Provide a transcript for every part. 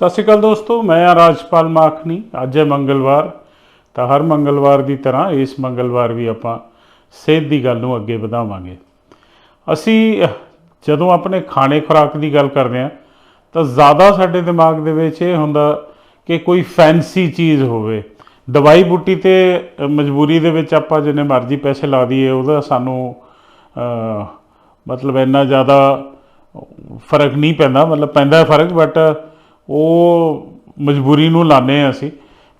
ਸਤਿ ਸ਼੍ਰੀ ਅਕਾਲ ਦੋਸਤੋ, ਮੈਂ ਆ ਰਾਜਪਾਲ ਮਾਖਣੀ। ਅੱਜ ਹੈ ਮੰਗਲਵਾਰ, ਤਾਂ ਹਰ ਮੰਗਲਵਾਰ ਦੀ ਤਰ੍ਹਾਂ ਇਸ ਮੰਗਲਵਾਰ ਵੀ ਆਪਾਂ ਸਿਹਤ ਦੀ ਗੱਲ ਨੂੰ ਅੱਗੇ ਵਧਾਵਾਂਗੇ। ਅਸੀਂ ਜਦੋਂ ਆਪਣੇ ਖਾਣੇ ਖੁਰਾਕ ਦੀ ਗੱਲ ਕਰਦੇ ਹਾਂ, ਤਾਂ ਜ਼ਿਆਦਾ ਸਾਡੇ ਦਿਮਾਗ ਦੇ ਵਿੱਚ ਇਹ ਹੁੰਦਾ ਕਿ ਕੋਈ ਫੈਂਸੀ ਚੀਜ਼ ਹੋਵੇ। ਦਵਾਈ ਬੂਟੀ ਤੇ ਮਜਬੂਰੀ ਦੇ ਵਿੱਚ ਆਪਾਂ ਜਿੰਨੇ ਮਰਜ਼ੀ ਪੈਸੇ ਲਾ ਦਈਏ, ਉਹਦਾ ਸਾਨੂੰ ਮਤਲਬ ਇੰਨਾ ਜ਼ਿਆਦਾ ਫ਼ਰਕ ਨਹੀਂ ਪੈਂਦਾ, ਮਤਲਬ ਪੈਂਦਾ ਫ਼ਰਕ ਬਟ ਉਹ ਮਜਬੂਰੀ ਨੂੰ ਲਾਣੇ ਆ ਅਸੀਂ।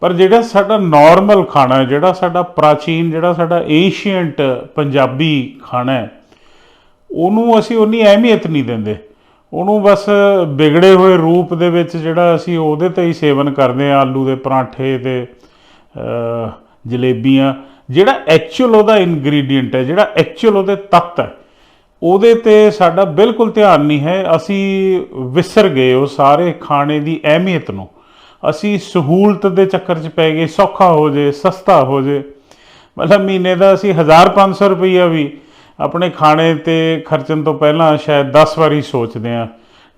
ਪਰ ਜਿਹੜਾ ਸਾਡਾ ਨਾਰਮਲ ਖਾਣਾ ਹੈ, ਜਿਹੜਾ ਸਾਡਾ ਪ੍ਰਾਚੀਨ, ਜਿਹੜਾ ਸਾਡਾ ਏਸ਼ੀਅੰਟ ਪੰਜਾਬੀ ਖਾਣਾ ਹੈ, ਉਹਨੂੰ ਅਸੀਂ ਉਨੀ ਅਹਿਮੀਅਤ ਨਹੀਂ ਦਿੰਦੇ। ਉਹਨੂੰ ਬਸ ਵਿਗੜੇ ਹੋਏ ਰੂਪ ਦੇ ਵਿੱਚ ਜਿਹੜਾ ਅਸੀਂ ਉਹਦੇ ਤੇ ਹੀ ਸੇਵਨ ਕਰਦੇ ਆ ਆਲੂ ਦੇ ਪਰਾਂਠੇ ਤੇ ਜਲੇਬੀਆਂ। ਜਿਹੜਾ ਐਕਚੁਅਲ ਉਹਦਾ ਇਨਗਰੀਡੀਅੰਟ ਹੈ, ਜਿਹੜਾ ਐਕਚੁਅਲ ਉਹਦੇ ਤੱਤ ਹੈ ਉਹਦੇ ਤੇ ਸਾਡਾ ਬਿਲਕੁਲ ਧਿਆਨ ਨਹੀਂ ਹੈ। ਅਸੀਂ ਵਿਸਰ ਗਏ ਉਹ ਸਾਰੇ ਖਾਣੇ ਦੀ ਅਹਿਮੀਅਤ ਨੂੰ। ਅਸੀਂ ਸਹੂਲਤ ਦੇ ਚੱਕਰ 'ਚ ਪੈ ਗਏ, ਸੌਖਾ ਹੋ ਜੇ, ਸਸਤਾ ਹੋ ਜੇ। ਮਤਲਬ ਮਹੀਨੇ ਦਾ ਅਸੀਂ 1500 ਰੁਪਈਆ ਵੀ ਆਪਣੇ ਖਾਣੇ ਤੇ ਖਰਚਣ ਤੋਂ ਪਹਿਲਾਂ ਸ਼ਾਇਦ 10 ਵਾਰੀ ਸੋਚਦੇ ਆ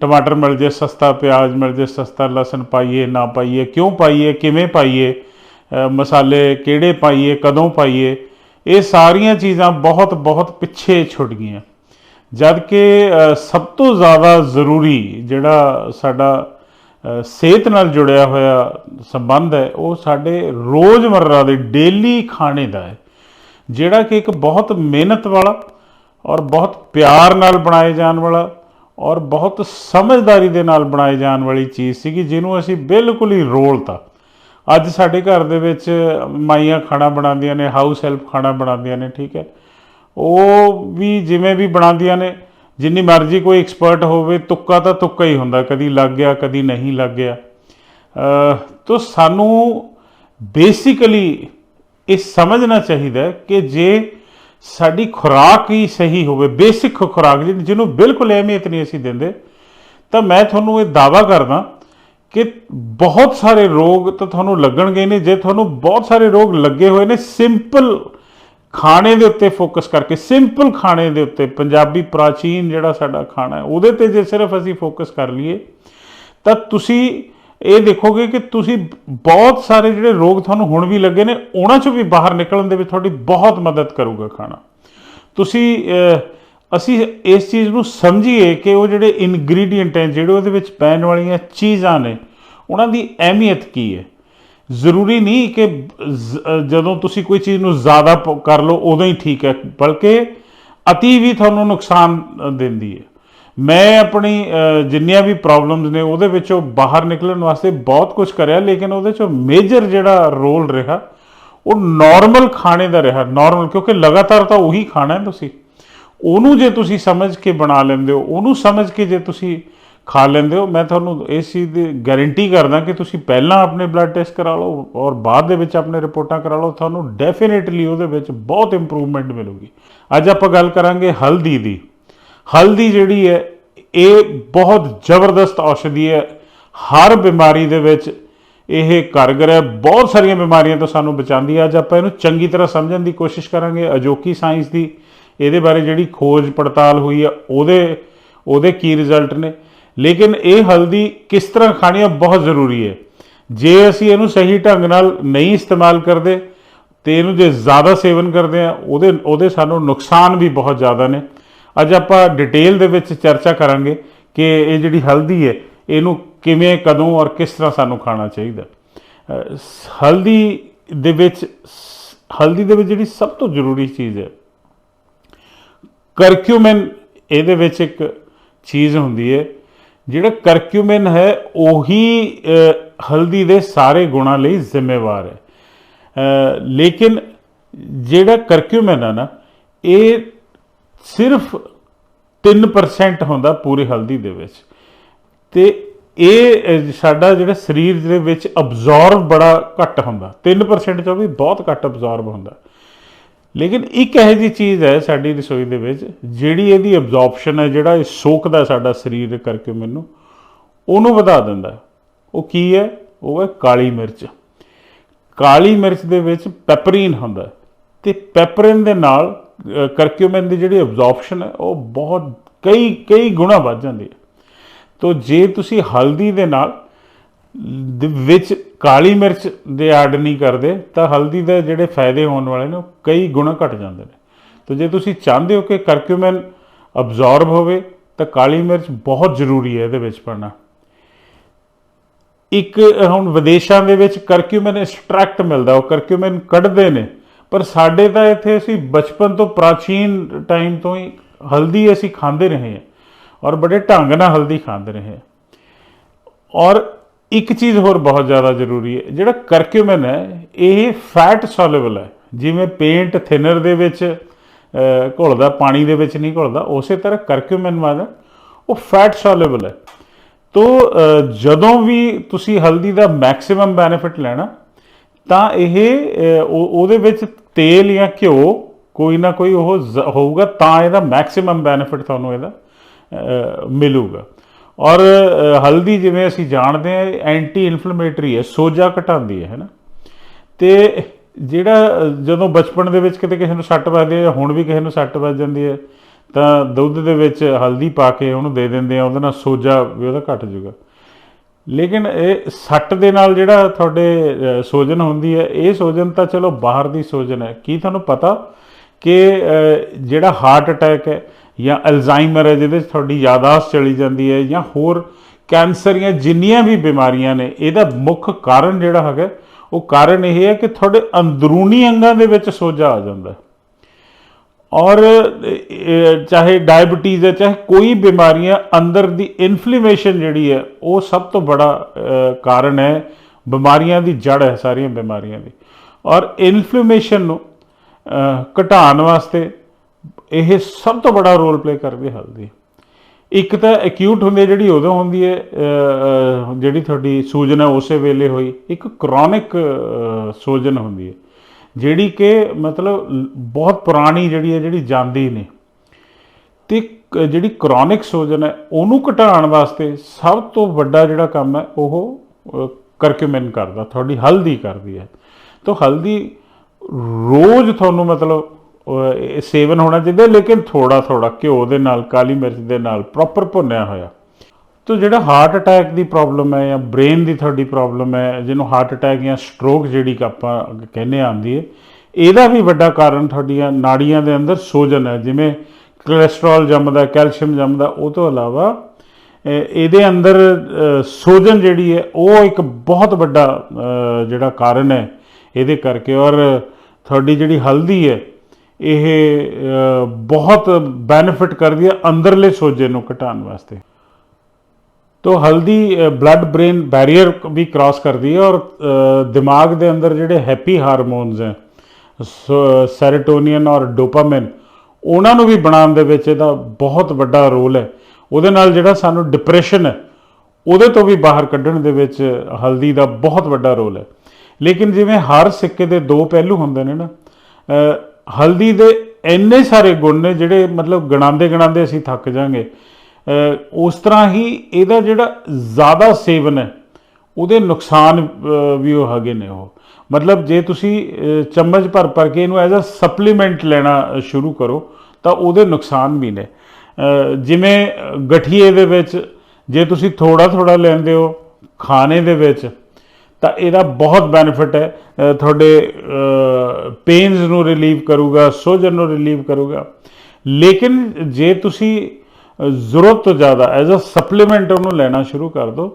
ਟਮਾਟਰ ਮਿਲ ਜੇ, ਸਸਤਾ, ਪਿਆਜ਼ ਮਿਲ ਜੇ, ਸਸਤਾ, ਲਸਣ ਪਾਈਏ, ਨਾ ਪਾਈਏ, ਕਿਉਂ ਪਾਈਏ, ਕਿਵੇਂ ਪਾਈਏ ਮਸਾਲੇ ਕਿਹੜੇ ਪਾਈਏ, ਕਦੋਂ ਪਾਈਏ, ਇਹ ਸਾਰੀਆਂ ਚੀਜ਼ਾਂ ਬਹੁਤ ਬਹੁਤ ਪਿੱਛੇ ਛੁੱਟ ਗਈਆਂ। ਜਦ ਕਿ ਸਭ ਤੋਂ ਜ਼ਿਆਦਾ ਜ਼ਰੂਰੀ ਜਿਹੜਾ ਸਾਡਾ ਸਿਹਤ ਨਾਲ ਜੁੜਿਆ ਹੋਇਆ ਸੰਬੰਧ ਹੈ, ਉਹ ਸਾਡੇ ਰੋਜ਼ਮਰਰਾ ਦੇ ਡੇਲੀ ਖਾਣੇ ਦਾ ਹੈ। ਜਿਹੜਾ ਕਿ ਇੱਕ ਬਹੁਤ ਮਿਹਨਤ ਵਾਲਾ ਔਰ ਬਹੁਤ ਪਿਆਰ ਨਾਲ ਬਣਾਏ ਜਾਣ ਵਾਲਾ ਔਰ ਬਹੁਤ ਸਮਝਦਾਰੀ ਦੇ ਨਾਲ ਬਣਾਏ ਜਾਣ ਵਾਲੀ ਚੀਜ਼ ਸੀਗੀ, ਜਿਹਨੂੰ ਅਸੀਂ ਬਿਲਕੁਲ ਹੀ ਰੋਲਤਾ। ਅੱਜ ਸਾਡੇ ਘਰ ਦੇ ਵਿੱਚ ਮਾਈਆਂ ਖਾਣਾ ਬਣਾਉਂਦੀਆਂ ਨੇ, ਹਾਊਸ ਹੈਲਪ ਖਾਣਾ ਬਣਾਉਂਦੀਆਂ ਨੇ, ਠੀਕ ਹੈ। ਉਹ ਵੀ ਜਿਵੇਂ ਵੀ ਬਣਾਉਂਦੀਆਂ ਨੇ, ਜਿੰਨੀ ਮਰਜ਼ੀ ਕੋਈ ਐਕਸਪਰਟ ਹੋਵੇ, ਤੁੱਕਾ ਤਾਂ ਤੁੱਕਾ ਹੀ ਹੁੰਦਾ, ਕਦੀ ਲੱਗ ਗਿਆ, ਕਦੀ ਨਹੀਂ ਲੱਗ ਗਿਆ। ਅ ਤੋ ਸਾਨੂੰ ਬੇਸਿਕਲੀ ਇਹ ਸਮਝਣਾ ਚਾਹੀਦਾ ਕਿ ਜੇ ਸਾਡੀ ਖੁਰਾਕ ਹੀ ਸਹੀ ਹੋਵੇ ਬੇਸਿਕ ਖੁਰਾਕ ਜਿਹਨੂੰ- ਜਿਹਨੂੰ ਬਿਲਕੁਲ ਅਹਿਮੀਅਤ ਨਹੀਂ ਅਸੀਂ ਦਿੰਦੇ, ਤਾਂ ਮੈਂ ਤੁਹਾਨੂੰ ਇਹ ਦਾਵਾ ਕਰਦਾ ਕਿ ਬਹੁਤ ਸਾਰੇ ਰੋਗ ਤਾਂ ਤੁਹਾਨੂੰ ਲੱਗਣਗੇ ਨੇ, ਜੇ ਤੁਹਾਨੂੰ ਬਹੁਤ ਸਾਰੇ ਰੋਗ ਲੱਗੇ ਹੋਏ ਨੇ ਸਿੰਪਲ ਖਾਣੇ ਦੇ ਉੱਤੇ ਫੋਕਸ ਕਰਕੇ, ਸਿੰਪਲ ਖਾਣੇ ਦੇ ਉੱਤੇ, ਪੰਜਾਬੀ ਪ੍ਰਾਚੀਨ ਜਿਹੜਾ ਸਾਡਾ ਖਾਣਾ ਹੈ, ਉਹਦੇ ਤੇ ਜੇ ਸਿਰਫ ਅਸੀਂ ਫੋਕਸ ਕਰ ਲਈਏ, ਤਾਂ ਤੁਸੀਂ ਇਹ ਦੇਖੋਗੇ ਕਿ ਤੁਸੀਂ ਬਹੁਤ ਸਾਰੇ ਜਿਹੜੇ ਰੋਗ ਤੁਹਾਨੂੰ ਹੁਣ ਵੀ ਲੱਗੇ ਨੇ, ਉਹਨਾਂ ਚੋਂ ਵੀ ਬਾਹਰ ਨਿਕਲਣ ਦੇ ਵਿੱਚ ਤੁਹਾਡੀ ਬਹੁਤ ਮਦਦ ਕਰੂਗਾ ਖਾਣਾ। ਤੁਸੀਂ ਅਸੀਂ ਇਸ ਚੀਜ਼ ਨੂੰ ਸਮਝੀਏ ਕਿ ਉਹ ਜਿਹੜੇ ਇਨਗਰੀਡੀਐਂਟ ਹੈ, ਜਿਹੜੇ ਉਹਦੇ ਵਿੱਚ ਪੈਣ ਵਾਲੀਆਂ ਚੀਜ਼ਾਂ ਨੇ, ਉਹਨਾਂ ਦੀ ਅਹਿਮੀਅਤ ਕੀ ਹੈ? ਜ਼ਰੂਰੀ ਨਹੀਂ ਕਿ ਜਦੋਂ ਤੁਸੀਂ ਕੋਈ ਚੀਜ਼ ਨੂੰ ਜ਼ਿਆਦਾ ਪ- ਕਰ ਲਓ, ਉਦੋਂ ਹੀ ਠੀਕ ਹੈ, ਬਲਕਿ ਅਤੀ ਵੀ ਤੁਹਾਨੂੰ ਨੁਕਸਾਨ ਦਿੰਦੀ ਹੈ। ਮੈਂ ਆਪਣੀ ਜਿੰਨੀਆਂ ਵੀ ਪ੍ਰੋਬਲਮਸ ਨੇ, ਉਹਦੇ ਵਿੱਚੋਂ ਬਾਹਰ ਨਿਕਲਣ ਵਾਸਤੇ ਬਹੁਤ ਕੁਝ ਕਰਿਆ, ਲੇਕਿਨ ਉਹਦੇ ਚੋਂ ਮੇਜਰ ਜਿਹੜਾ ਰੋਲ ਰਿਹਾ, ਉਹ ਨਾਰਮਲ ਖਾਣੇ ਦਾ ਰਿਹਾ। ਨਾਰਮਲ ਕਿਉਂਕਿ ਲਗਾਤਾਰ ਤਾਂ ਉਹੀ ਖਾਣਾ ਹੈ ਤੁਸੀਂ। ਉਹਨੂੰ ਜੇ ਤੁਸੀਂ ਸਮਝ ਕੇ ਬਣਾ ਲੈਂਦੇ ਹੋ, ਉਹਨੂੰ ਸਮਝ ਕੇ ਜੇ ਤੁਸੀਂ ਖਾ ਲੈਂਦੇ ਹੋ। ਮੈਂ ਤੁਹਾਨੂੰ ਇਸ ਚੀਜ਼ ਦੀ ਗਾਰੰਟੀ ਕਰਦਾ ਕਿ ਤੁਸੀਂ ਪਹਿਲਾਂ ਆਪਣੇ ਬਲੱਡ ਟੈਸਟ ਕਰਾ ਲਓ ਔਰ ਬਾਅਦ ਦੇ ਵਿੱਚ ਆਪਣੇ ਰਿਪੋਰਟਾਂ ਕਰਾ ਲਓ। ਤੁਹਾਨੂੰ ਡੈਫੀਨੇਟਲੀ ਉਹਦੇ ਵਿੱਚ ਬਹੁਤ ਇੰਪਰੂਵਮੈਂਟ ਮਿਲੂਗੀ। ਅੱਜ ਆਪਾਂ ਗੱਲ ਕਰਾਂਗੇ ਹਲਦੀ ਦੀ। ਹਲਦੀ ਜਿਹੜੀ ਹੈ, ਇਹ ਬਹੁਤ ਜ਼ਬਰਦਸਤ ਔਸ਼ਧੀ ਹੈ। ਹਰ ਬਿਮਾਰੀ ਦੇ ਵਿੱਚ ਇਹ ਕਾਰਗਰ ਹੈ। ਬਹੁਤ ਸਾਰੀਆਂ ਬਿਮਾਰੀਆਂ ਤੋਂ ਸਾਨੂੰ ਬਚਾਉਂਦੀ ਹੈ। ਅੱਜ ਆਪਾਂ ਇਹਨੂੰ ਚੰਗੀ ਤਰ੍ਹਾਂ ਸਮਝਣ ਦੀ ਕੋਸ਼ਿਸ਼ ਕਰਾਂਗੇ ਅਜੋਕੀ ਸਾਇੰਸ ਦੀ। ਇਹਦੇ ਬਾਰੇ ਜਿਹੜੀ ਖੋਜ ਪੜਤਾਲ ਹੋਈ ਹੈ, ਉਹਦੇ ਉਹਦੇ ਕੀ ਰਿਜ਼ਲਟ ਨੇ। ਲੇਕਿਨ ਇਹ ਹਲਦੀ ਕਿਸ ਤਰ੍ਹਾਂ ਖਾਣੀ ਹੈ ਬਹੁਤ ਜ਼ਰੂਰੀ ਹੈ। ਜੇ ਅਸੀਂ ਇਹਨੂੰ ਸਹੀ ਢੰਗ ਨਾਲ ਨਹੀਂ ਇਸਤੇਮਾਲ ਕਰਦੇ ਤੇ ਇਹਨੂੰ ਜੇ ਜ਼ਿਆਦਾ ਸੇਵਨ ਕਰਦੇ ਆ, ਉਹਦੇ ਉਹਦੇ ਸਾਨੂੰ ਨੁਕਸਾਨ ਵੀ ਬਹੁਤ ਜ਼ਿਆਦਾ ਨੇ। ਅੱਜ ਆਪਾਂ ਡਿਟੇਲ ਦੇ ਵਿੱਚ ਚਰਚਾ ਕਰਾਂਗੇ ਕਿ ਇਹ ਜਿਹੜੀ ਹਲਦੀ ਹੈ, ਇਹਨੂੰ ਕਿਵੇਂ, ਕਦੋਂ ਔਰ ਕਿਸ ਤਰ੍ਹਾਂ ਸਾਨੂੰ ਖਾਣਾ ਚਾਹੀਦਾ। ਹਲਦੀ ਦੇ ਵਿੱਚ ਸ- ਹਲਦੀ ਦੇ ਵਿੱਚ ਜਿਹੜੀ ਸਭ ਤੋਂ ਜ਼ਰੂਰੀ ਚੀਜ਼ ਹੈ ਕਰਕਿਊਮਿਨ ਇਹਦੇ ਵਿੱਚ ਇੱਕ ਚੀਜ਼ ਹੁੰਦੀ ਹੈ ਜਿਹੜਾ ਕਰਕਿਊਮਿਨ ਹੈ, ਉਹੀ ਹਲਦੀ ਦੇ ਸਾਰੇ ਗੁਣਾਂ ਲਈ ਜ਼ਿੰਮੇਵਾਰ ਹੈ। ਲੇਕਿਨ ਜਿਹੜਾ ਕਰਕਿਊਮਿਨ ਹੈ ਨਾ, ਇਹ ਸਿਰਫ 3% ਹੁੰਦਾ ਪੂਰੀ ਹਲਦੀ ਦੇ ਵਿੱਚ। ਤੇ ਇਹ ਸਾਡਾ ਜਿਹੜਾ ਸਰੀਰ ਦੇ ਵਿੱਚ ਅਬਜ਼ੌਰਬ ਬੜਾ ਘੱਟ ਹੁੰਦਾ। 3% ਚੋਂ ਵੀ ਬਹੁਤ ਘੱਟ ਅਬਜ਼ੌਰਬ ਹੁੰਦਾ। ਲੇਕਿਨ ਇੱਕ ਇਹੋ ਜਿਹੀ ਚੀਜ਼ ਹੈ ਸਾਡੀ ਰਸੋਈ ਦੇ ਵਿੱਚ, ਜਿਹੜੀ ਇਹਦੀ ਅਬਜ਼ੌਰਪਸ਼ਨ ਹੈ, ਜਿਹੜਾ ਇਹ ਸੋਕਦਾ ਸਾਡਾ ਸਰੀਰ ਕਰਕੇ ਮੈਨੂੰ, ਉਹਨੂੰ ਵਧਾ ਦਿੰਦਾ ਉਹ ਕੀ ਹੈ? ਉਹ ਹੈ ਕਾਲੀ ਮਿਰਚ। ਕਾਲੀ ਮਿਰਚ ਦੇ ਵਿੱਚ ਪੈਪਰੀਨ ਹੁੰਦਾ ਹੈ। ਤੇ ਪੈਪਰਿਨ ਦੇ ਨਾਲ ਕਰਕਿਊਮਿਨ ਦੀ ਜਿਹੜੀ ਅਬਜ਼ੌਰਪਸ਼ਨ ਹੈ, ਉਹ ਬਹੁਤ ਕਈ ਕਈ ਗੁਣਾ ਵੱਧ ਜਾਂਦੀ ਹੈ। ਤੋ ਜੇ ਤੁਸੀਂ ਹਲਦੀ ਦੇ ਨਾਲ, ਦੇ ਵਿੱਚ ਕਾਲੀ ਮਿਰਚ ਦੇ ਐਡ ਨਹੀਂ ਕਰਦੇ, ਤਾਂ ਹਲਦੀ ਦੇ ਜਿਹੜੇ ਫਾਇਦੇ ਹੋਣ ਵਾਲੇ ਨੇ ਉਹ ਕਈ ਗੁਣਾ ਘਟ ਜਾਂਦੇ ਨੇ। ਤਾਂ ਜੇ ਤੁਸੀਂ ਚਾਹੁੰਦੇ ਹੋ ਕਿ ਕਰਕਿਊਮਿਨ ਅਬਜ਼ੌਰਬ ਹੋਵੇ, ਤਾਂ ਕਾਲੀ ਮਿਰਚ ਬਹੁਤ ਜ਼ਰੂਰੀ ਹੈ ਇਹਦੇ ਵਿੱਚ ਪੜਨਾ ਇੱਕ, ਹੁਣ ਵਿਦੇਸ਼ਾਂ ਦੇ ਵਿੱਚ ਕਰਕਿਊਮਿਨ ਐਕਸਟ੍ਰੈਕਟ ਮਿਲਦਾ, ਉਹ ਕਰਕਿਊਮਿਨ ਕੱਢਦੇ ਨੇ, ਪਰ ਸਾਡੇ ਤਾਂ ਇੱਥੇ ਅਸੀਂ ਬਚਪਨ ਤੋਂ ਪ੍ਰਾਚੀਨ ਟਾਈਮ ਤੋਂ ਹੀ ਹਲਦੀ ਅਸੀਂ ਖਾਂਦੇ ਰਹੇ ਹਾਂ, ਔਰ ਬੜੇ ਢੰਗ ਨਾਲ ਹਲਦੀ ਖਾਂਦੇ ਰਹੇ ਹਾਂ। ਔਰ ਇੱਕ ਚੀਜ਼ ਹੋਰ ਬਹੁਤ ਜ਼ਿਆਦਾ ਜ਼ਰੂਰੀ ਹੈ ਜਿਹੜਾ ਕਰਕਿਊਮਿਨ ਹੈ ਇਹ ਫੈਟ ਸੋਲੂਬਲ ਹੈ। ਜਿਵੇਂ ਪੇਂਟ ਥਿਨਰ ਦੇ ਵਿੱਚ ਘੁਲਦਾ ਪਾਣੀ ਦੇ ਵਿੱਚ ਨਹੀਂ ਘੁਲਦਾ ਉਸੇ ਤਰ੍ਹਾਂ ਕਰਕਿਊਮਿਨ ਵਾਲਾ ਉਹ ਫੈਟ ਸੋਲੂਬਲ ਹੈ। ਤੋ ਜਦੋਂ ਵੀ ਤੁਸੀਂ ਹਲਦੀ ਦਾ ਮੈਕਸਿਮਮ ਬੈਨੀਫਿਟ ਲੈਣਾ ਤਾਂ ਇਹ ਉਹਦੇ ਵਿੱਚ ਤੇਲ ਜਾਂ ਘਿਓ ਕੋਈ ਨਾ ਕੋਈ ਉਹ ਜ਼- ਹੋਊਗਾ ਤਾਂ ਇਹਦਾ ਮੈਕਸਿਮਮ ਬੈਨੀਫਿਟ ਤੁਹਾਨੂੰ ਇਹਦਾ ਅਹ, ਮਿਲੂਗਾ। ਔਰ ਹਲਦੀ ਜਿਵੇਂ ਅਸੀਂ ਜਾਣਦੇ ਹਾਂ ਐਂਟੀ ਇਨਫਲੇਮੇਟਰੀ ਹੈ, ਸੋਜਾ ਘਟਾਉਂਦੀ ਹੈ ਹੈ ਨਾ ਤੇ ਜਿਹੜਾ ਜਦੋਂ ਬਚਪਨ ਦੇ ਵਿੱਚ ਕਿਤੇ ਕਿਸੇ ਨੂੰ ਸੱਟ ਵੱਜਦੀ ਹੈ ਹੁਣ ਵੀ ਕਿਸੇ ਨੂੰ ਸੱਟ ਵੱਜ ਜਾਂਦੀ ਹੈ, ਤਾਂ ਦੁੱਧ ਦੇ ਵਿੱਚ ਹਲਦੀ ਪਾ ਕੇ ਉਹਨੂੰ ਦੇ ਦਿੰਦੇ ਆ, ਉਹਦੇ ਨਾਲ ਸੋਜਾ ਵੀ ਉਹਦਾ ਘਟ ਜਾਊਗਾ। ਲੇਕਿਨ ਇਹ ਸੱਟ ਦੇ ਨਾਲ ਜਿਹੜਾ ਤੁਹਾਡੇ ਸੋਜਨ ਹੁੰਦੀ ਹੈ, ਇਹ ਸੋਜਨ ਤਾਂ ਚਲੋ ਬਾਹਰ ਦੀ ਸੋਜਨ ਹੈ। ਕੀ ਤੁਹਾਨੂੰ ਪਤਾ ਕਿ ਜਿਹੜਾ ਹਾਰਟ ਅਟੈਕ ਹੈ ਜਾਂ ਅਲਜ਼ਾਈਮਰ ਹੈ, ਜਿਹਦੇ 'ਚ ਤੁਹਾਡੀ ਯਾਦਾਸ਼ਤ ਚਲੀ ਜਾਂਦੀ ਹੈ, ਜਾਂ ਹੋਰ ਕੈਂਸਰ ਜਾਂ ਜਿੰਨੀਆਂ ਵੀ ਬਿਮਾਰੀਆਂ ਨੇ, ਇਹਦਾ ਮੁੱਖ ਕਾਰਨ ਜਿਹੜਾ ਹੈਗਾ, ਉਹ ਕਾਰਨ ਇਹ ਹੈ ਕਿ ਤੁਹਾਡੇ ਅੰਦਰੂਨੀ ਅੰਗਾਂ ਦੇ ਵਿੱਚ ਸੋਜਾ ਆ ਜਾਂਦਾ ਹੈ। ਔਰ ਚਾਹੇ ਡਾਇਬੀਟੀਜ਼ ਹੈ, ਚਾਹੇ ਕੋਈ ਬਿਮਾਰੀਆਂ, ਅੰਦਰ ਦੀ ਇਨਫਲੇਮੇਸ਼ਨ ਜਿਹੜੀ ਹੈ, ਉਹ ਸਭ ਤੋਂ ਬੜਾ ਕਾਰਨ ਹੈ, ਬਿਮਾਰੀਆਂ ਦੀ ਜੜ ਹੈ, ਸਾਰੀਆਂ ਬਿਮਾਰੀਆਂ ਦੀ। ਔਰ ਇਨਫਲੇਮੇਸ਼ਨ ਨੂੰ ਘਟਾਉਣ ਵਾਸਤੇ ਇਹ ਸਭ ਤੋਂ ਬੜਾ ਰੋਲ ਪਲੇ ਕਰਦੀ ਹਲਦੀ। ਇੱਕ ਤਾਂ ਐਕਿਊਟ ਹੁੰਦੀ ਹੈ ਜਿਹੜੀ, ਉਦੋਂ ਹੁੰਦੀ ਹੈ ਜਿਹੜੀ ਤੁਹਾਡੀ ਸੂਜਨ ਹੈ, ਉਸੇ ਵੇਲੇ ਹੋਈ। ਇੱਕ ਕ੍ਰੋਨਿਕ ਸੂਜਨ ਹੁੰਦੀ ਹੈ, ਜਿਹੜੀ ਕਿ ਮਤਲਬ ਬਹੁਤ ਪੁਰਾਣੀ ਜਿਹੜੀ ਹੈ, ਜਿਹੜੀ ਜਾਂਦੀ ਨਹੀਂ ਤੇ ਜਿਹੜੀ ਕ੍ਰੋਨਿਕ ਸੋਜਨ ਹੈ, ਉਹਨੂੰ ਘਟਾਉਣ ਵਾਸਤੇ ਸਭ ਤੋਂ ਵੱਡਾ ਜਿਹੜਾ ਕੰਮ ਹੈ, ਉਹ ਕਰਕਿਊਮਿਨ ਕਰਦਾ, ਤੁਹਾਡੀ ਹਲਦੀ ਕਰਦੀ ਹੈ। ਤਾਂ ਹਲਦੀ ਰੋਜ਼ ਤੁਹਾਨੂੰ ਮਤਲਬ ਸੇਵਨ ਹੋਣਾ ਚਾਹੀਦਾ, ਲੇਕਿਨ ਥੋੜਾ ਥੋੜਾ ਘਿਓ ਦੇ ਨਾਲ, ਕਾਲੀ ਮਿਰਚ ਦੇ ਨਾਲ ਪ੍ਰੋਪਰ ਭੁੰਨਿਆ ਹੋਇਆ। ਤੋ ਜਿਹੜਾ ਹਾਰਟ ਅਟੈਕ ਦੀ ਪ੍ਰੋਬਲਮ ਹੈ ਜਾਂ ਬ੍ਰੇਨ ਦੀ ਤੁਹਾਡੀ ਪ੍ਰੋਬਲਮ ਹੈ, ਜਿਹਨੂੰ ਹਾਰਟ ਅਟੈਕ ਜਾਂ ਸਟ੍ਰੋਕ ਜਿਹੜੀ ਆਪਾਂ ਕਹਿੰਦੇ ਆਂਦੀ ਹੈ, ਇਹਦਾ ਵੀ ਵੱਡਾ ਕਾਰਨ ਤੁਹਾਡੀਆਂ ਨਾੜੀਆਂ ਦੇ ਅੰਦਰ ਸੋਜਨ ਹੈ। ਜਿਵੇਂ ਕੋਲੇਸਟ੍ਰੋਲ ਜੰਮਦਾ ਕੈਲਸ਼ੀਅਮ ਜੰਮਦਾ, ਉਹ ਤੋਂ ਇਲਾਵਾ ਇਹਦੇ ਅੰਦਰ ਸੋਜਨ ਜਿਹੜੀ ਹੈ, ਉਹ ਇੱਕ ਬਹੁਤ ਵੱਡਾ ਜਿਹੜਾ ਕਾਰਨ ਹੈ ਇਹਦੇ ਕਰਕੇ। ਔਰ ਤੁਹਾਡੀ ਜਿਹੜੀ ਹਲਦੀ ਹੈ ਇਹ ਬਹੁਤ ਬੈਨੀਫਿਟ ਕਰਦੀ ਹੈ ਅੰਦਰਲੇ ਸੋਜੇ ਨੂੰ ਘਟਾਉਣ ਵਾਸਤੇ। ਤੋ ਹਲਦੀ ਬਲੱਡ ਬ੍ਰੇਨ ਬੈਰੀਅਰ ਵੀ ਕ੍ਰਾਸ ਕਰਦੀ ਹੈ ਔਰ ਦਿਮਾਗ ਦੇ ਅੰਦਰ ਜਿਹੜੇ ਹੈਪੀ ਹਾਰਮੋਨਸ ਹੈ ਸੈਰੋਟੋਨਿਨ ਔਰ ਡੋਪਾਮਾਈਨ ਉਹਨਾਂ ਨੂੰ ਵੀ ਬਣਾਉਣ ਦੇ ਵਿੱਚ ਇਹਦਾ ਬਹੁਤ ਵੱਡਾ ਰੋਲ ਹੈ। ਉਹਦੇ ਨਾਲ ਜਿਹੜਾ ਸਾਨੂੰ ਡਿਪਰੈਸ਼ਨ ਹੈ, ਉਹਦੇ ਤੋਂ ਵੀ ਬਾਹਰ ਕੱਢਣ ਦੇ ਵਿੱਚ ਹਲਦੀ ਦਾ ਬਹੁਤ ਵੱਡਾ ਰੋਲ ਹੈ। ਲੇਕਿਨ ਜਿਵੇਂ ਹਰ ਸਿੱਕੇ ਦੇ ਦੋ ਪਹਿਲੂ ਹੁੰਦੇ ਨੇ ਨਾ ਹਲਦੀ ਦੇ ਇੰਨੇ ਸਾਰੇ ਗੁਣ ਨੇ ਜਿਹੜੇ ਮਤਲਬ ਗਣਾਉਂਦੇ ਗਣਾਉਂਦੇ ਅਸੀਂ ਥੱਕ ਜਾਾਂਗੇ। ਉਸ ਤਰ੍ਹਾਂ ਹੀ ਇਹਦਾ ਜਿਹੜਾ ਜ਼ਿਆਦਾ ਸੇਵਨ ਹੈ, ਉਹਦੇ ਨੁਕਸਾਨ ਵੀ ਉਹ ਹੈਗੇ ਨੇ ਉਹ। ਮਤਲਬ ਜੇ ਤੁਸੀਂ ਚਮਚ ਭਰ ਭਰ ਕੇ ਇਹਨੂੰ ਐਜ਼ ਅ ਸਪਲੀਮੈਂਟ ਲੈਣਾ ਸ਼ੁਰੂ ਕਰੋ, ਤਾਂ ਉਹਦੇ ਨੁਕਸਾਨ ਵੀ ਨੇ। ਜਿਵੇਂ ਗਠੀਏ ਦੇ ਵਿੱਚ ਜੇ ਤੁਸੀਂ ਥੋੜਾ ਥੋੜਾ ਲੈਂਦੇ ਹੋ, ਖਾਣੇ ਦੇ ਵਿੱਚ ਤਾਂ ਇਹਦਾ ਬਹੁਤ ਬੈਨੀਫਿਟ ਹੈ। ਤੁਹਾਡੇ ਪੇਨਸ ਨੂੰ ਰਿਲੀਵ ਕਰੂਗਾ, ਸੋਜਨ ਨੂੰ ਰਿਲੀਵ ਕਰੂਗਾ। ਲੇਕਿਨ ਜੇ ਤੁਸੀਂ ਜ਼ਰੂਰਤ ਤੋਂ ਜ਼ਿਆਦਾ ਐਜ਼ ਅ ਸਪਲੀਮੈਂਟ ਉਹਨੂੰ ਲੈਣਾ ਸ਼ੁਰੂ ਕਰ ਦਿਓ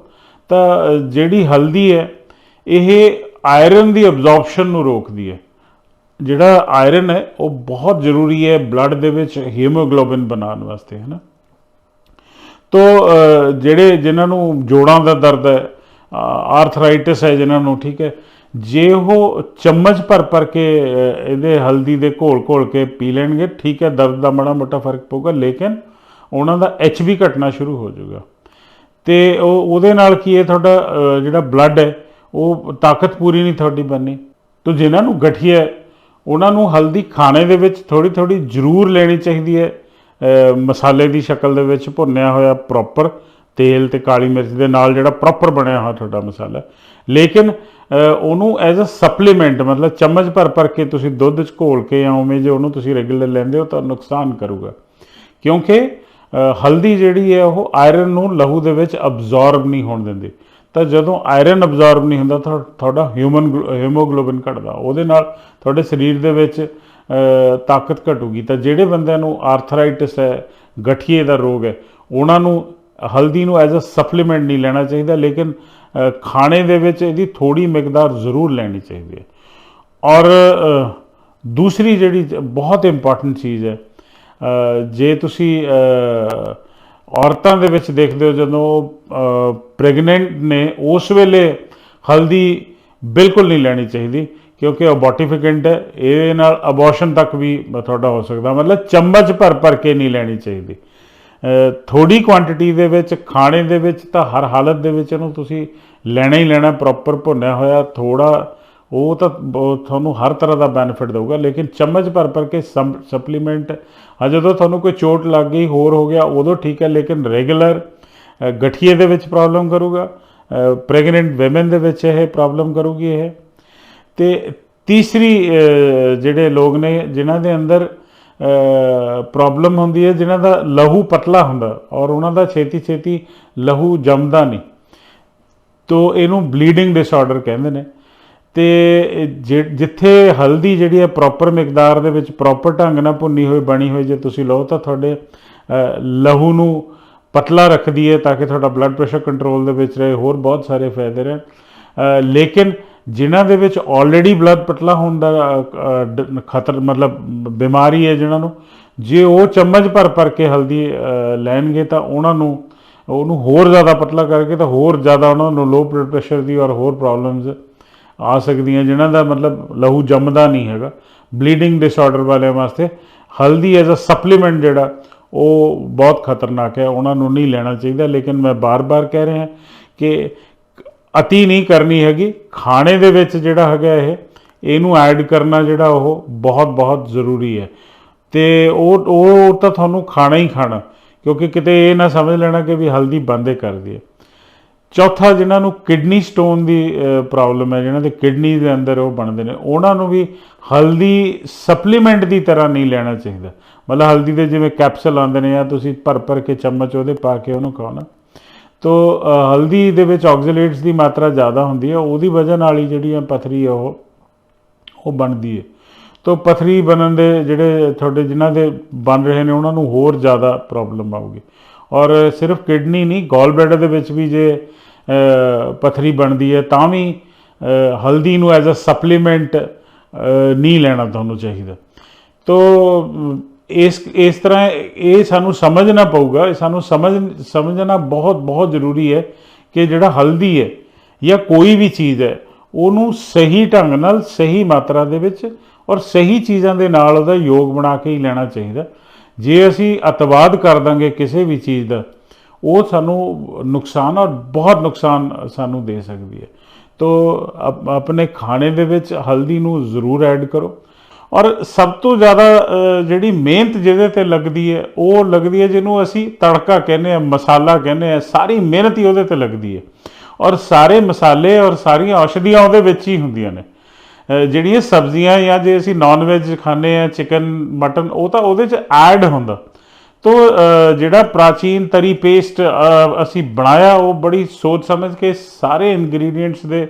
ਤਾਂ ਜਿਹੜੀ ਹਲਦੀ ਹੈ, ਇਹ ਆਇਰਨ ਦੀ ਅਬਜ਼ੌਰਪਸ਼ਨ ਨੂੰ ਰੋਕਦੀ ਹੈ। ਜਿਹੜਾ ਆਇਰਨ ਹੈ, ਉਹ ਬਹੁਤ ਜ਼ਰੂਰੀ ਹੈ ਬਲੱਡ ਦੇ ਵਿੱਚ ਹੀਮੋਗਲੋਬਿਨ ਬਣਾਉਣ ਵਾਸਤੇ, ਹੈ ਨਾ? ਤੋ ਜਿਹੜੇ ਜਿਨ੍ਹਾਂ ਨੂੰ ਜੋੜਾਂ ਦਾ ਦਰਦ ਹੈ ਆਰਥਰਾਈਟਿਸ ਹੈ ਜਿਨ੍ਹਾਂ ਨੂੰ, ਠੀਕ ਹੈ। ਜੇ ਉਹ ਚਮਚ ਭਰ ਭਰ ਕੇ ਇਹਦੇ ਹਲਦੀ ਦੇ ਘੋਲ ਘੋਲ ਕੇ ਪੀ ਲੈਣਗੇ, ਠੀਕ ਹੈ, ਦਰਦ ਦਾ ਮਾੜਾ ਮੋਟਾ ਫ਼ਰਕ ਪਊਗਾ, ਲੇਕਿਨ ਉਹਨਾਂ ਦਾ ਐਚਬੀ ਘਟਣਾ ਸ਼ੁਰੂ ਹੋ ਜਾਊਗਾ। ਤੇ ਉਹ, ਉਹਦੇ ਨਾਲ ਕੀ ਹੈ, ਤੁਹਾਡਾ ਜਿਹੜਾ ਬਲੱਡ ਹੈ, ਉਹ ਤਾਕਤ ਪੂਰੀ ਨਹੀਂ ਤੁਹਾਡੀ ਬਣਨੀ। ਤੋ ਜਿਨ੍ਹਾਂ ਨੂੰ ਗਠੀਆ ਉਹਨਾਂ ਨੂੰ ਹਲਦੀ ਖਾਣੇ ਦੇ ਵਿੱਚ ਥੋੜੀ ਥੋੜੀ ਜ਼ਰੂਰ ਲੈਣੀ ਚਾਹੀਦੀ ਹੈ। ਮਸਾਲੇ ਦੀ ਸ਼ਕਲ ਦੇ ਵਿੱਚ ਭੁੰਨਿਆ ਹੋਇਆ ਪ੍ਰੋਪਰ ਤੇਲ ਤੇ ਕਾਲੀ ਮਿਰਚ ਦੇ ਨਾਲ ਜਿਹੜਾ ਪ੍ਰੋਪਰ ਬਣਿਆ ਹੋਇਆ ਤੁਹਾਡਾ ਮਸਾਲਾ। ਲੇਕਿਨ ਉਹਨੂੰ ਐਜ਼ ਅ ਸਪਲੀਮੈਂਟ ਮਤਲਬ ਚਮਚ ਭਰ ਭਰ ਕੇ ਤੁਸੀਂ ਦੁੱਧ 'ਚ ਘੋਲ ਕੇ ਜਾਂ ਉਵੇਂ ਜੇ ਉਹਨੂੰ ਤੁਸੀਂ ਰੈਗੂਲਰ ਲੈਂਦੇ ਹੋ ਤਾਂ ਨੁਕਸਾਨ ਕਰੂਗਾ। ਕਿਉਂਕਿ ਹਲਦੀ ਜਿਹੜੀ ਹੈ ਉਹ ਆਇਰਨ ਨੂੰ ਲਹੂ ਦੇ ਵਿੱਚ ਅਬਜ਼ੌਰਬ ਨਹੀਂ ਹੋਣ ਦਿੰਦੀ। ਤਾਂ ਜਦੋਂ ਆਇਰਨ ਅਬਜ਼ੌਰਬ ਨਹੀਂ ਹੁੰਦਾ ਤਾਂ ਤੁਹਾਡਾ ਹਿਊਮਨ ਹੀਮੋਗਲੋਬਿਨ ਘਟਦਾ। ਉਹਦੇ ਨਾਲ ਤੁਹਾਡੇ ਸਰੀਰ ਦੇ ਵਿੱਚ ਤਾਕਤ ਘਟੂਗੀ। ਤਾਂ ਜਿਹੜੇ ਬੰਦਿਆਂ ਨੂੰ ਆਰਥਰਾਈਟਿਸ ਹੈ, ਗਠੀਏ ਦਾ ਰੋਗ ਹੈ, ਉਹਨਾਂ ਨੂੰ ਹਲਦੀ ਨੂੰ ਐਜ਼ ਅ ਸਪਲੀਮੈਂਟ ਨਹੀਂ ਲੈਣਾ ਚਾਹੀਦਾ, ਲੇਕਿਨ ਖਾਣੇ ਦੇ ਵਿੱਚ ਇਹਦੀ ਥੋੜੀ ਮਿਕਦਾਰ ਜ਼ਰੂਰ ਲੈਣੀ ਚਾਹੀਦੀ ਹੈ। ਔਰ ਦੂਸਰੀ ਜਿਹੜੀ ਬਹੁਤ ਇੰਪੋਰਟੈਂਟ ਚੀਜ਼ ਹੈ ਜੇ ਤੁਸੀਂ ਔਰਤਾਂ ਦੇ ਵਿੱਚ ਦੇਖਦੇ ਹੋ ਜਦੋਂ ਪ੍ਰੈਗਨੈਂਟ ਨੇ ਉਸ ਵੇਲੇ ਹਲਦੀ ਬਿਲਕੁਲ ਨਹੀਂ ਲੈਣੀ ਚਾਹੀਦੀ, ਕਿਉਂਕਿ ਅਬੋਟੀਫਿਕੈਂਟ ਹੈ ਇਹਦੇ ਨਾਲ ਅਬੋਰਸ਼ਨ ਤੱਕ ਵੀ ਤੁਹਾਡਾ ਹੋ ਸਕਦਾ, ਮਤਲਬ ਚਮਚ ਭਰ ਭਰ ਕੇ ਨਹੀਂ ਲੈਣੀ ਚਾਹੀਦੀ। ਥੋੜੀ ਕੁਆਂਟੀਟੀ ਦੇ ਵਿੱਚ, ਖਾਣੇ ਦੇ ਵਿੱਚ ਤਾਂ ਹਰ ਹਾਲਤ ਦੇ ਵਿੱਚ ਇਹਨੂੰ ਤੁਸੀਂ ਲੈਣਾ ਹੀ ਲੈਣਾ ਪ੍ਰੋਪਰ ਭੁੰਨਿਆ ਹੋਇਆ ਥੋੜਾ ਉਹ ਤਾਂ ਬਹੁਤ ਤੁਹਾਨੂੰ ਹਰ ਤਰ੍ਹਾਂ ਦਾ ਬੈਨੀਫਿਟ ਦੇਊਗਾ। ਲੇਕਿਨ ਚਮਚ ਭਰ ਭਰ ਕੇ ਸਪਲੀਮੈਂਟ ਆ ਜਦੋਂ ਤੁਹਾਨੂੰ ਕੋਈ ਚੋਟ ਲੱਗ ਗਈ, ਹੋਰ ਹੋ ਗਿਆ, ਉਦੋਂ ਠੀਕ ਹੈ, ਲੇਕਿਨ ਰੈਗੂਲਰ ਗਠੀਏ ਦੇ ਵਿੱਚ ਪ੍ਰੋਬਲਮ ਕਰੂਗਾ ਪ੍ਰੈਗਨੈਂਟ ਔਮਨ ਦੇ ਵਿੱਚ ਇਹ ਪ੍ਰੋਬਲਮ ਕਰੂਗੀ ਇਹ। ਤੇ ਤੀਸਰੀ ਜਿਹੜੇ ਲੋਕ ਨੇ, ਜਿਨ੍ਹਾਂ ਦੇ ਅੰਦਰ ਪ੍ਰੋਬਲਮ ਹੁੰਦੀ ਹੈ ਜਿਨ੍ਹਾਂ ਦਾ ਲਹੂ ਪਤਲਾ ਹੁੰਦਾ ਔਰ ਉਹਨਾਂ ਦਾ ਛੇਤੀ ਛੇਤੀ ਲਹੂ ਜੰਮਦਾ ਨਹੀਂ। ਤੋ ਇਹਨੂੰ ਬਲੀਡਿੰਗ ਡਿਸਆਰਡਰ ਕਹਿੰਦੇ ਨੇ। ਤੇ ਇਹ ਜਿੱਥੇ ਹਲਦੀ ਜਿਹੜੀ ਹੈ ਪ੍ਰੋਪਰ ਮਿਕਦਾਰ ਦੇ ਵਿੱਚ ਪ੍ਰੋਪਰ ਢੰਗ ਨਾਲ ਭੁੰਨੀ ਹੋਈ, ਬਣੀ ਹੋਈ, ਜੇ ਤੁਸੀਂ ਲਓ ਤਾਂ ਤੁਹਾਡੇ ਲਹੂ ਨੂੰ ਪਤਲਾ ਰੱਖਦੀ ਹੈ ਤਾਂ ਕਿ ਤੁਹਾਡਾ ਬਲੱਡ ਪ੍ਰੈਸ਼ਰ ਕੰਟਰੋਲ ਦੇ ਵਿੱਚ ਰਹੇ। ਹੋਰ ਬਹੁਤ ਸਾਰੇ ਫਾਇਦੇ ਨੇ। ਲੇਕਿਨ ਜਿਨ੍ਹਾਂ ਦੇ ਵਿੱਚ ਆਲਰੇਡੀ ਬਲੱਡ ਪਤਲਾ ਹੋਣ ਦਾ ਖਤਰ, ਮਤਲਬ ਬਿਮਾਰੀ ਹੈ ਜਿਨ੍ਹਾਂ ਨੂੰ, ਜੇ ਉਹ ਚਮਚ ਭਰ ਭਰ ਕੇ ਹਲਦੀ ਲੈਣਗੇ ਤਾਂ ਉਹਨਾਂ ਨੂੰ, ਉਹਨੂੰ ਹੋਰ ਜ਼ਿਆਦਾ ਪਤਲਾ ਕਰਕੇ ਤਾਂ ਹੋਰ ਜ਼ਿਆਦਾ ਉਹਨਾਂ ਨੂੰ ਲੋ ਬਲੱਡ ਪ੍ਰੈਸ਼ਰ ਦੀ ਔਰ ਹੋਰ ਪ੍ਰੋਬਲਮਸ ਆ ਸਕਦੀਆਂ, ਜਿਨ੍ਹਾਂ ਦਾ ਮਤਲਬ ਲਹੂ ਜੰਮਦਾ ਨਹੀਂ ਹੈਗਾ ਬਲੀਡਿੰਗ ਡਿਸਆਰਡਰ ਵਾਲਿਆਂ ਵਾਸਤੇ, ਹਲਦੀ ਐਜ਼ ਅ ਸਪਲੀਮੈਂਟ ਜਿਹੜਾ, ਉਹ ਬਹੁਤ ਖਤਰਨਾਕ ਹੈ, ਉਹਨਾਂ ਨੂੰ ਨਹੀਂ ਲੈਣਾ ਚਾਹੀਦਾ, ਲੇਕਿਨ ਮੈਂ ਬਾਰ-ਬਾਰ ਕਹਿ ਰਿਹਾ ਕਿ ਅਤੀ ਨਹੀਂ ਕਰਨੀ ਹੈਗੀ। ਖਾਣੇ ਦੇ ਵਿੱਚ ਜਿਹੜਾ ਹੈਗਾ ਇਹ, ਇਹਨੂੰ ਐਡ ਕਰਨਾ ਜਿਹੜਾ ਉਹ ਬਹੁਤ ਬਹੁਤ ਜ਼ਰੂਰੀ ਹੈ। ਤੇ ਉਹ ਉਹ ਤਾਂ ਤੁਹਾਨੂੰ ਖਾਣਾ ਹੀ ਖਾਣਾ, ਕਿਉਂਕਿ ਕਿਤੇ ਇਹ ਨਾ ਸਮਝ ਲੈਣਾ ਕਿ ਵੀ ਹਲਦੀ ਬੰਦੇ ਕਰਦੀ ਹੈ। ਚੌਥਾ, ਜਿਨ੍ਹਾਂ ਨੂੰ ਕਿਡਨੀ ਸਟੋਨ ਦੀ ਪ੍ਰੋਬਲਮ ਹੈ, ਜਿਨ੍ਹਾਂ ਦੇ ਕਿਡਨੀ ਦੇ ਅੰਦਰ ਉਹ ਬਣਦੇ ਨੇ, ਉਹਨਾਂ ਨੂੰ ਵੀ ਹਲਦੀ ਸਪਲੀਮੈਂਟ ਦੀ ਤਰ੍ਹਾਂ ਨਹੀਂ ਲੈਣਾ ਚਾਹੀਦਾ। ਮਤਲਬ ਹਲਦੀ ਦੇ ਜਿਵੇਂ ਕੈਪਸੂਲ ਆਉਂਦੇ ਨੇ ਜਾਂ ਤੁਸੀਂ ਭਰ ਭਰ ਕੇ ਚਮਚ ਉਹਦੇ ਪਾ ਕੇ ਉਹਨੂੰ ਖਾਓ ਤੋ ਹਲਦੀ ਦੇ ਵਿੱਚ ਆਕਸੀਲੇਟਸ ਦੀ ਮਾਤਰਾ ਜ਼ਿਆਦਾ ਹੁੰਦੀ ਹੈ ਉਹਦੀ ਵਜ੍ਹਾ ਨਾਲ ਹੀ ਜਿਹੜੀ ਆ ਪਥਰੀ ਆ ਉਹ ਉਹ ਬਣਦੀ ਹੈ। ਤੋ ਪਥਰੀ ਬਣਨ ਦੇ ਜਿਹੜੇ ਤੁਹਾਡੇ ਜਿਨ੍ਹਾਂ ਦੇ ਬਣ ਰਹੇ ਨੇ ਉਹਨਾਂ ਨੂੰ ਹੋਰ ਜ਼ਿਆਦਾ ਪ੍ਰੋਬਲਮ ਆਊਗੀ। ਔਰ ਸਿਰਫ ਕਿਡਨੀ ਨਹੀਂ ਗੋਲ ਬਲੈਡਰ ਦੇ ਵਿੱਚ ਵੀ ਜੇ ਅ, ਪਥਰੀ ਬਣਦੀ ਹੈ ਤਾਂ ਵੀ ਹਲਦੀ ਨੂੰ ਐਜ਼ ਅ ਸਪਲੀਮੈਂਟ ਨਹੀਂ ਲੈਣਾ ਤੁਹਾਨੂੰ ਚਾਹੀਦਾ। ਤੋ ਇਸ ਇਸ ਤਰ੍ਹਾਂ ਇਹ ਸਾਨੂੰ ਸਮਝਣਾ ਪਊਗਾ, ਇਹ ਸਾਨੂੰ ਸਮਝ, ਸਮਝਣਾ ਬਹੁਤ ਬਹੁਤ ਜ਼ਰੂਰੀ ਹੈ ਕਿ ਜਿਹੜਾ ਹਲਦੀ ਹੈ ਜਾਂ ਕੋਈ ਵੀ ਚੀਜ਼ ਹੈ, ਉਹਨੂੰ ਸਹੀ ਢੰਗ ਨਾਲ, ਸਹੀ ਮਾਤਰਾ ਦੇ ਵਿੱਚ ਔਰ ਸਹੀ ਚੀਜ਼ਾਂ ਦੇ ਨਾਲ ਉਹਦਾ ਯੋਗ ਬਣਾ ਕੇ ਹੀ ਲੈਣਾ ਚਾਹੀਦਾ। ਜੇ ਅਸੀਂ ਅਤਵਾਦ ਕਰ ਦਾਂਗੇ ਕਿਸੇ ਵੀ ਚੀਜ਼ ਦਾ, ਉਹ ਸਾਨੂੰ ਨੁਕਸਾਨ ਔਰ ਬਹੁਤ ਨੁਕਸਾਨ ਸਾਨੂੰ ਦੇ ਸਕਦੀ ਹੈ। ਤੋ ਆਪ- ਆਪਣੇ ਖਾਣੇ ਦੇ ਵਿੱਚ ਹਲਦੀ ਨੂੰ ਜ਼ਰੂਰ ਐਡ ਕਰੋ। ਔਰ ਸਭ ਤੋਂ ਜ਼ਿਆਦਾ ਜਿਹੜੀ ਮਿਹਨਤ ਜਿਹਦੇ ਤੇ ਲੱਗਦੀ ਹੈ, ਉਹ ਲੱਗਦੀ ਹੈ ਜਿਹਨੂੰ ਅਸੀਂ ਤੜਕਾ ਕਹਿੰਦੇ ਆ ਮਸਾਲਾ ਕਹਿੰਦੇ ਆ ਸਾਰੀ ਮਿਹਨਤ ਹੀ ਉਹਦੇ ਤੇ ਲੱਗਦੀ ਹੈ। ਔਰ ਸਾਰੇ ਮਸਾਲੇ ਔਰ ਸਾਰੀਆਂ ਔਸ਼ਧੀਆਂ ਉਹਦੇ ਵਿੱਚ ਹੀ ਹੁੰਦੀਆਂ ਨੇ। ਜਿਹੜੀਆਂ ਸਬਜ਼ੀਆਂ ਜਾਂ ਜੇ ਅਸੀਂ ਨਾਨ ਵੈਜ ਖਾਂਦੇ ਆ ਚਿਕਨ ਮਟਨ ਉਹ ਤਾਂ ਉਹਦੇ ਚ ਐਡ ਹੁੰਦਾ। ਤੋ ਜਿਹੜਾ ਪ੍ਰਾਚੀਨ ਤਰੀ ਪੇਸਟ ਅਸੀਂ ਬਣਾਇਆ, ਉਹ ਬੜੀ ਸੋਚ ਸਮਝ ਕੇ ਸਾਰੇ ਇਨਗਰੀਡੀਅੰਟਸ ਦੇ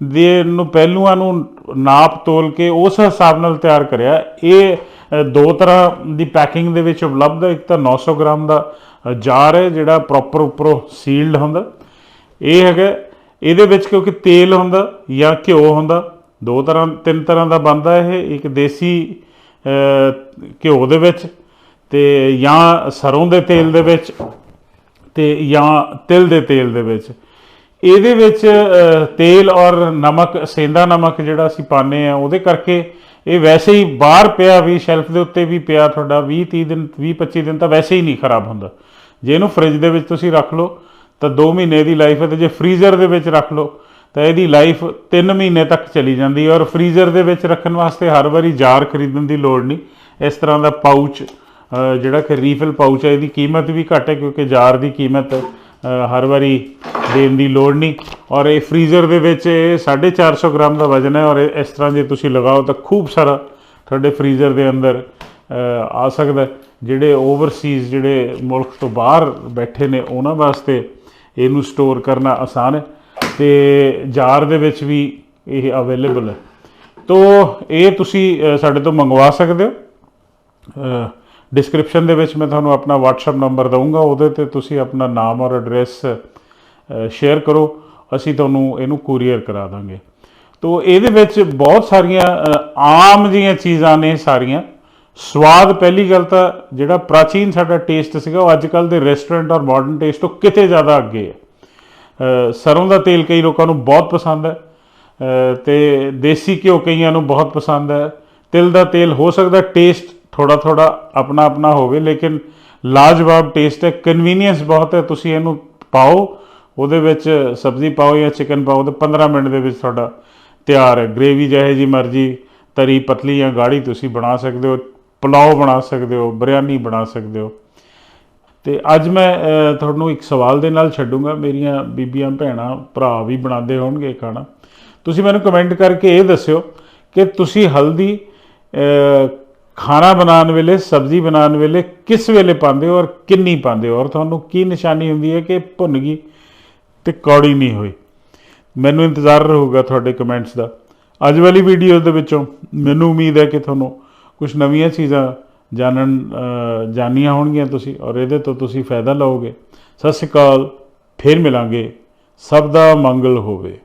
ਦੇ ਨੂੰ ਪਹਿਲੂਆਂ ਨੂੰ ਨਾਪ ਤੋਲ ਕੇ ਉਸ ਹਿਸਾਬ ਨਾਲ ਤਿਆਰ ਕਰਿਆ। ਇਹ ਦੋ ਤਰ੍ਹਾਂ ਦੀ ਪੈਕਿੰਗ ਦੇ ਵਿੱਚ ਉਪਲਬਧ ਹੈ। ਇੱਕ ਤਾਂ 900 ਗ੍ਰਾਮ ਦਾ ਜਾਰ ਹੈ, ਜਿਹੜਾ ਪ੍ਰੋਪਰ ਉੱਪਰੋਂ ਸੀਲਡ ਹੁੰਦਾ। ਇਹ ਹੈਗਾ, ਇਹਦੇ ਵਿੱਚ ਕਿਉਂਕਿ ਤੇਲ ਹੁੰਦਾ ਜਾਂ ਘਿਓ ਹੁੰਦਾ, ਦੋ ਤਰ੍ਹਾਂ, ਤਿੰਨ ਤਰ੍ਹਾਂ ਦਾ ਬਣਦਾ ਇਹ। ਇੱਕ ਦੇਸੀ ਘਿਓ ਦੇ ਵਿੱਚ ਤੇ ਜਾਂ ਸਰੋਂ ਦੇ ਤੇਲ ਦੇ ਵਿੱਚ ਤੇ ਜਾਂ ਤਿਲ ਦੇ ਤੇਲ ਦੇ ਵਿੱਚ। ਇਹਦੇ ਵਿੱਚ ਤੇਲ ਔਰ ਨਮਕ ਸੇਂਦਾ ਨਮਕ ਜਿਹੜਾ ਅਸੀਂ ਪਾਉਂਦੇ ਆ ਉਹਦੇ ਕਰਕੇ ਇਹ ਵੈਸੇ ਹੀ ਬਾਹਰ ਪਿਆ ਵੀ ਸ਼ੈਲਫ ਦੇ ਉੱਤੇ ਵੀ ਪਿਆ ਤੁਹਾਡਾ 20 30 ਦਿਨ 20 25 ਦਿਨ ਤਾਂ ਵੈਸੇ ਹੀ ਨਹੀਂ ਖਰਾਬ ਹੁੰਦਾ। ਜੇ ਇਹਨੂੰ ਫ੍ਰਿਜ ਦੇ ਵਿੱਚ ਤੁਸੀਂ ਰੱਖ ਲਓ ਤਾਂ 2 ਮਹੀਨੇ ਦੀ ਲਾਈਫ ਹੈ ਤੇ ਜੇ ਫ੍ਰੀਜ਼ਰ ਦੇ ਵਿੱਚ ਰੱਖ ਲਓ ਤਾਂ ਇਹਦੀ ਲਾਈਫ 3 ਮਹੀਨੇ ਤੱਕ ਚਲੀ ਜਾਂਦੀ ਹੈ। ਔਰ ਫ੍ਰੀਜ਼ਰ ਦੇ ਵਿੱਚ ਰੱਖਣ ਵਾਸਤੇ ਹਰ ਵਾਰੀ ਜਾਰ ਖਰੀਦਣ ਦੀ ਲੋੜ ਨਹੀਂ। ਇਸ ਤਰ੍ਹਾਂ ਦਾ ਪਾਊਚ ਜਿਹੜਾ ਕਿ ਰੀਫਿਲ ਪਾਊਚ ਹੈ ਇਹਦੀ ਕੀਮਤ ਵੀ ਘੱਟ ਹੈ ਕਿਉਂਕਿ ਜਾਰ ਦੀ ਕੀਮਤ ਅ, ਹਰ ਵਾਰੀ ਦੇਣ ਦੀ ਲੋੜ ਨਹੀਂ। ਔਰ ਇਹ ਫ੍ਰੀਜ਼ਰ ਦੇ ਵਿੱਚ ਇਹ 450 ਗ੍ਰਾਮ ਦਾ ਵਜ਼ਨ ਹੈ ਔਰ ਇਸ ਤਰ੍ਹਾਂ ਜੇ ਤੁਸੀਂ ਲਗਾਓ ਤਾਂ ਖੂਬ ਸਾਰਾ ਤੁਹਾਡੇ ਫ੍ਰੀਜ਼ਰ ਦੇ ਅੰਦਰ ਆ ਸਕਦਾ ਜਿਹੜੇ ਓਵਰਸੀਜ਼ ਜਿਹੜੇ ਮੁਲਕ ਤੋਂ ਬਾਹਰ ਬੈਠੇ ਨੇ ਉਹਨਾਂ ਵਾਸਤੇ ਇਹਨੂੰ ਸਟੋਰ ਕਰਨਾ ਆਸਾਨ ਹੈ ਤੇ ਜਾਰ ਦੇ ਵਿੱਚ ਵੀ ਇਹ ਅਵੇਲੇਬਲ ਹੈ। ਤੋ ਇਹ ਤੁਸੀਂ ਸਾਡੇ ਤੋਂ ਮੰਗਵਾ ਸਕਦੇ ਹੋ। ਡਿਸਕ੍ਰਿਪਸ਼ਨ ਦੇ ਵਿੱਚ ਮੈਂ ਤੁਹਾਨੂੰ ਆਪਣਾ WhatsApp ਨੰਬਰ ਦਊਂਗਾ ਉਹਦੇ ਤੇ ਤੁਸੀਂ ਆਪਣਾ ਨਾਮ ਔਰ ਐਡਰੈਸ ਸ਼ੇਅਰ ਕਰੋ ਅਸੀਂ ਤੁਹਾਨੂੰ ਇਹਨੂੰ ਕੂਰੀਅਰ ਕਰਾ ਦਾਂਗੇ। ਤੋ ਇਹਦੇ ਵਿੱਚ ਬਹੁਤ ਸਾਰੀਆਂ ਆਮ ਜੀਆਂ ਚੀਜ਼ਾਂ ਨੇ ਸਾਰੀਆਂ। ਸਵਾਦ ਪਹਿਲੀ ਗੱਲ ਤਾਂ ਜਿਹੜਾ ਪ੍ਰਾਚੀਨ ਸਾਡਾ ਟੇਸਟ ਸੀਗਾ ਉਹ ਅੱਜ ਕੱਲ ਦੇ ਰੈਸਟੋਰੈਂਟ ਔਰ ਮਾਡਰਨ ਟੇਸਟ ਤੋਂ ਕਿਤੇ ਜ਼ਿਆਦਾ ਅੱਗੇ ਹੈ। ਅ, ਸਰੋਂ ਦਾ ਤੇਲ ਕਈ ਲੋਕਾਂ ਨੂੰ ਬਹੁਤ ਪਸੰਦ ਹੈ ਅ, ਤੇ ਦੇਸੀ ਘਿਓ ਕਈਆਂ ਨੂੰ ਬਹੁਤ ਪਸੰਦ ਹੈ। ਤਿਲ ਦਾ ਤੇਲ ਹੋ ਸਕਦਾ ਟੇਸਟ ਥੋੜਾ ਥੋੜਾ ਆਪਣਾ ਆਪਣਾ ਹੋਵੇ, ਲੇਕਿਨ ਲਾਜਵਾਬ ਟੇਸਟ ਹੈ ਕਨਵੀਨੀਅੰਸ ਬਹੁਤ ਹੈ, ਤੁਸੀਂ ਇਹਨੂੰ ਪਾਓ, ਉਹਦੇ ਵਿੱਚ ਸਬਜ਼ੀ ਪਾਓ ਜਾਂ ਚਿਕਨ ਪਾਓ, ਤੇ 15 ਮਿੰਟ ਦੇ ਵਿੱਚ ਤੁਹਾਡਾ ਤਿਆਰ ਹੈ। ਗ੍ਰੇਵੀ ਜਿਹੇ ਜੀ ਮਰਜ਼ੀ, ਤਰੀ ਪਤਲੀ ਜਾਂ ਗਾੜੀ ਤੁਸੀਂ ਬਣਾ ਸਕਦੇ ਹੋ, ਪੁਲਾਓ ਬਣਾ ਸਕਦੇ ਹੋ ਬਿਰਿਆਨੀ ਬਣਾ ਸਕਦੇ ਹੋ। ਤੇ ਅੱਜ ਮੈਂ ਤੁਹਾਨੂੰ ਇੱਕ ਸਵਾਲ ਦੇ ਨਾਲ ਛੱਡੂੰਗਾ, ਮੇਰੀਆਂ ਬੀਬੀਆਂ, ਭੈਣਾਂ, ਭਰਾ ਵੀ ਬਣਾਉਂਦੇ ਹੋਣਗੇ ਖਾਣਾ। ਤੁਸੀਂ ਮੈਨੂੰ ਕਮੈਂਟ ਕਰਕੇ ਇਹ ਦੱਸਿਓ ਕਿ ਤੁਸੀਂ ਹਲਦੀ ਖਾਣਾ ਬਣਾਉਣ ਵੇਲੇ, ਸਬਜ਼ੀ ਬਣਾਉਣ ਵੇਲੇ ਕਿਸ ਵੇਲੇ ਪਾਉਂਦੇ ਹੋ ਔਰ ਕਿੰਨੀ ਪਾਉਂਦੇ ਹੋ? ਔਰ ਤੁਹਾਨੂੰ ਕੀ ਨਿਸ਼ਾਨੀ ਹੁੰਦੀ ਹੈ ਕਿ ਭੁੰਨ ਗਈ ਤੇ ਕੌੜੀ ਨਹੀਂ ਹੋਈ? ਮੈਨੂੰ ਇੰਤਜ਼ਾਰ ਰਹੂਗਾ ਤੁਹਾਡੇ ਕਮੈਂਟਸ ਦਾ। ਅੱਜ ਵਾਲੀ ਵੀਡੀਓ ਦੇ ਵਿੱਚੋਂ ਮੈਨੂੰ ਉਮੀਦ ਹੈ ਕਿ ਤੁਹਾਨੂੰ ਕੁਝ ਨਵੀਆਂ ਚੀਜ਼ਾਂ ਜਾਣਨ ਜਾਣੀਆਂ ਹੋਣਗੀਆਂ ਤੁਸੀਂ ਔਰ ਇਹਦੇ ਤੋਂ ਤੁਸੀਂ ਫਾਇਦਾ ਲਓਗੇ। ਸਤਿ ਸ਼੍ਰੀ ਅਕਾਲ, ਫਿਰ ਮਿਲਾਂਗੇ। ਸਭ ਦਾ ਮੰਗਲ ਹੋਵੇ।